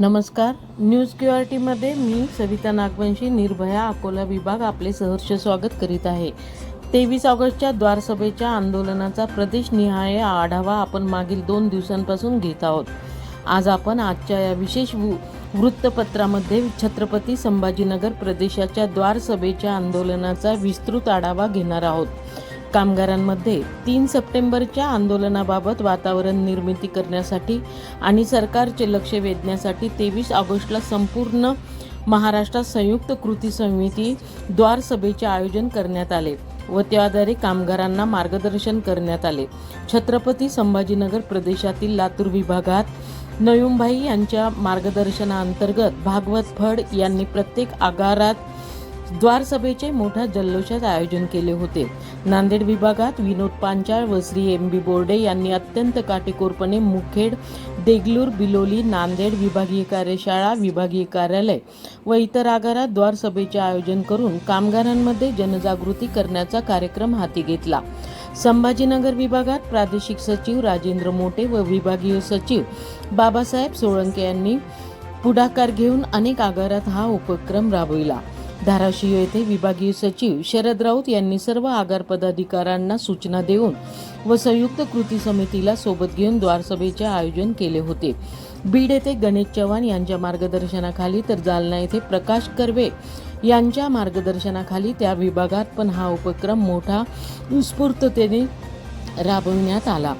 नमस्कार. News Q R टीमध्ये मी सविता नागवंशी निर्भया अकोला विभाग आपले सहर्ष स्वागत करीत आहे. तेवीस ऑगस्टच्या द्वारसभेच्या आंदोलनाचा प्रदेशनिहाय आढावा आपण मागील दोन दिवसांपासून घेत आहोत. आज आपण आजच्या या विशेष वृ- वृत्तपत्रामध्ये छत्रपती संभाजीनगर प्रदेशाच्या द्वारसभेच्या आंदोलनाचा विस्तृत आढावा घेणार आहोत. कामगारांमध्ये तीन सप्टेंबरच्या आंदोलनाबाबत वातावरण निर्मिती करण्यासाठी आणि सरकारचे लक्ष वेधण्यासाठी तेवीस ऑगस्टला संपूर्ण महाराष्ट्रात संयुक्त कृती समिती द्वार सभेचे आयोजन करण्यात आले व त्याद्वारे कामगारांना मार्गदर्शन करण्यात आले. छत्रपती संभाजीनगर प्रदेशातील लातूर विभागात नयुमभाई यांच्या मार्गदर्शनाअंतर्गत भागवत फड यांनी प्रत्येक आगारात द्वारसभेचे मोठ्या जल्लोषात आयोजन केले होते. नांदेड विभागात विनोद पांचाळ व श्री एम बी बोर्डे यांनी अत्यंत काटेकोरपणे मुखेड देगलूर बिलोली नांदेड विभागीय कार्यशाळा विभागीय कार्यालय व इतर आगारात द्वारसभेचे आयोजन करून कामगारांमध्ये जनजागृती करण्याचा कार्यक्रम हाती घेतला. संभाजीनगर विभागात प्रादेशिक सचिव राजेंद्र मोटे व विभागीय सचिव बाबासाहेब सोळंके यांनी पुढाकार घेऊन अनेक आगारात हा उपक्रम राबविला. धाराशिव येथे विभागीय सचिव शरद राऊत यांनी सर्व आगार पदाधिकाऱ्यांना सूचना देऊन व संयुक्त कृती समितीला सोबत घेऊन द्वारसभेचे आयोजन केले होते. बीड येथे गणेश चव्हाण यांच्या मार्गदर्शनाखाली तर जालना येथे प्रकाश कर्वे यांच्या मार्गदर्शनाखाली त्या विभागात पण हा उपक्रम मोठा उत्स्फूर्ततेने राबविण्यात आला.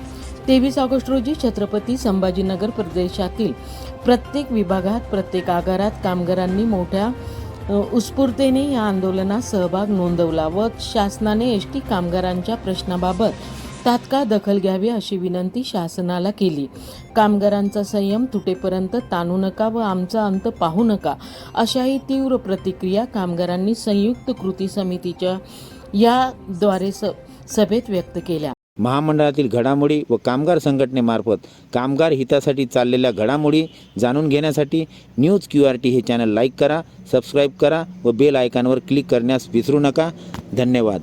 तेवीस ऑगस्ट रोजी छत्रपती संभाजीनगर प्रदेशातील प्रत्येक विभागात प्रत्येक आगारात कामगारांनी मोठ्या उत्स्फूर्तेने या आंदोलनात सहभाग नोंदवला व शासनाने एस टी कामगारांच्या प्रश्नाबाबत तात्काळ दखल घ्यावी अशी विनंती शासनाला केली. कामगारांचा संयम तुटेपर्यंत ताणू नका व आमचा अंत पाहू नका अशाही तीव्र प्रतिक्रिया कामगारांनी संयुक्त कृती समितीच्या याद्वारे स सभेत व्यक्त केल्या. महामंडळातील घडामोडी व कामगार संघटनेमार्फत कामगार हितासाठी चाललेल्या घडामोडी जाणून घेण्यासाठी न्यूज क्यू आर टी हे चॅनल लाईक करा सबस्क्राईब करा व बेल आयकॉनवर क्लिक करण्यास विसरू नका. धन्यवाद.